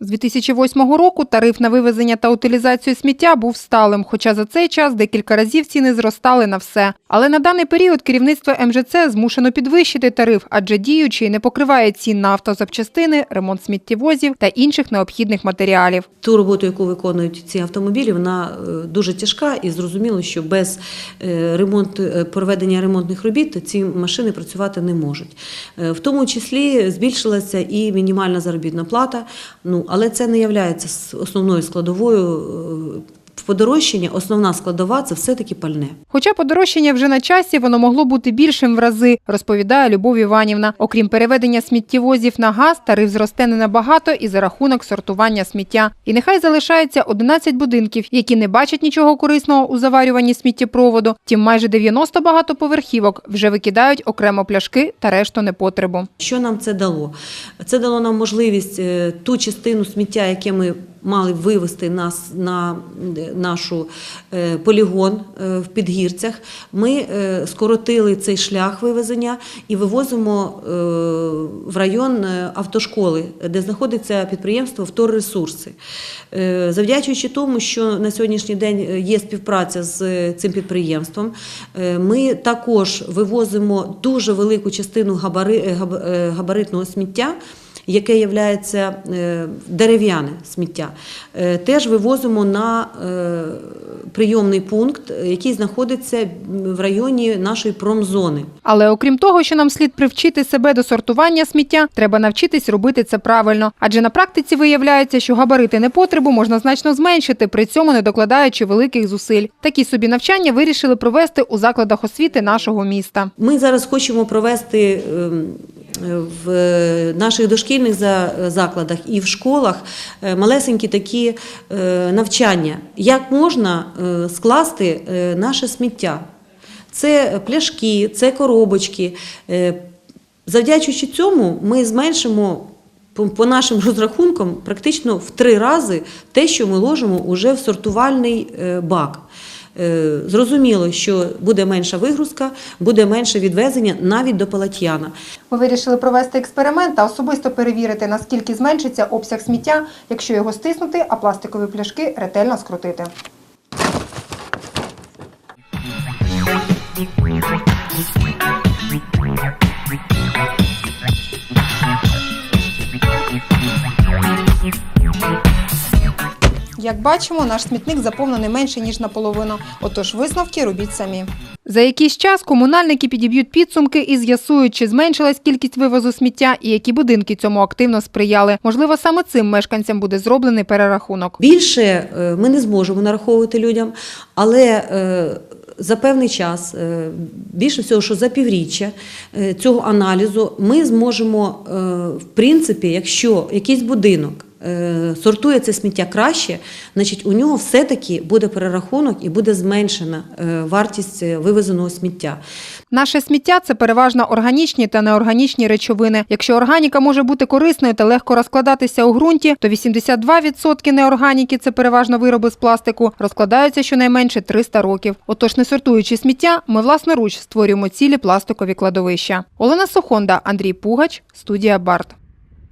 З 2008 року тариф на вивезення та утилізацію сміття був сталим, хоча за цей час декілька разів ціни зростали на все. Але на даний період керівництво МЖЦ змушено підвищити тариф, адже діючий не покриває цін на автозапчастини, ремонт сміттєвозів та інших необхідних матеріалів. Ту роботу, яку виконують ці автомобілі, вона е, дуже тяжка і зрозуміло, що без е, ремонту, е, проведення ремонтних робіт ці машини працювати не можуть. В тому числі збільшилася і мінімальна заробітна плата. Ну, але це не є основною складовою в подорожчанні. Основна складова це все-таки пальне. Хоча подорожчання вже на часі, воно могло бути більшим в рази, розповідає Любов Іванівна. Окрім переведення сміттєвозів на газ, тариф зросте не набагато і за рахунок сортування сміття. І нехай залишається 11 будинків, які не бачать нічого корисного у заварюванні сміттєпроводу. Тім майже 90 багатоповерхівок вже викидають окремо пляшки та решту непотребу. Що нам це дало? Це дало нам можливість е, ту частину сміття, яке ми мали б вивезти на, на е, нашу е, полігон е, в підгірцях. Ми е, скоротили цей шлях вивезення і вивозимо в район автошколи, де знаходиться підприємство «Вторресурси». Завдячуючи тому, що на сьогоднішній день є співпраця з цим підприємством, ми також вивозимо дуже велику частину габари- габ- габаритного сміття. Яке є дерев'яне сміття, Е, теж вивозимо на е, прийомний пункт, е, який знаходиться в районі нашої промзони. Але окрім того, що нам слід привчити себе до сортування сміття, треба навчитись робити це правильно. Адже на практиці виявляється, що габарити непотребу можна значно зменшити, при цьому не докладаючи великих зусиль. Такі собі навчання вирішили провести у закладах освіти нашого міста. Ми зараз хочемо провести ем, в наших дошкільних закладах і в школах е, малесенькі такі е, навчання, як можна е, скласти наше сміття. Це пляшки, це коробочки. Завдячуючи цьому, ми зменшимо по- нашим розрахункам практично в три рази те, що ми ложимо уже в сортувальний бак. Е, Зрозуміло, що буде менша вигрузка, буде менше відвезення навіть до Палатьяна. Ми вирішили провести експеримент та особисто перевірити, наскільки зменшиться обсяг сміття, якщо його стиснути, а пластикові пляшки ретельно скрутити. Як бачимо, наш смітник заповнений менше ніж наполовину. Отож, висновки робіть самі. За якийсь час комунальники підіб'ють підсумки і з'ясують, чи зменшилась кількість вивозу сміття і які будинки цьому активно сприяли. Можливо, саме цим мешканцям буде зроблений перерахунок. Більше е, ми не зможемо нараховувати людям, але е, за певний час, е, більше всього, що за півріччя цього аналізу, ми зможемо, в принципі, якщо якийсь будинок сортує це сміття краще, значить у нього все-таки буде перерахунок і буде зменшена е, вартість е, вивезеного сміття. Наше сміття це переважно органічні та неорганічні речовини. Якщо органіка може бути корисною та легко розкладатися у ґрунті, то 82% неорганіки це переважно вироби з пластику, розкладаються щонайменше 300 років. Отож, не сортуючи сміття, ми власноруч створюємо цілі пластикові кладовища. Олена Сухонда, Андрій Пугач, студія Барт.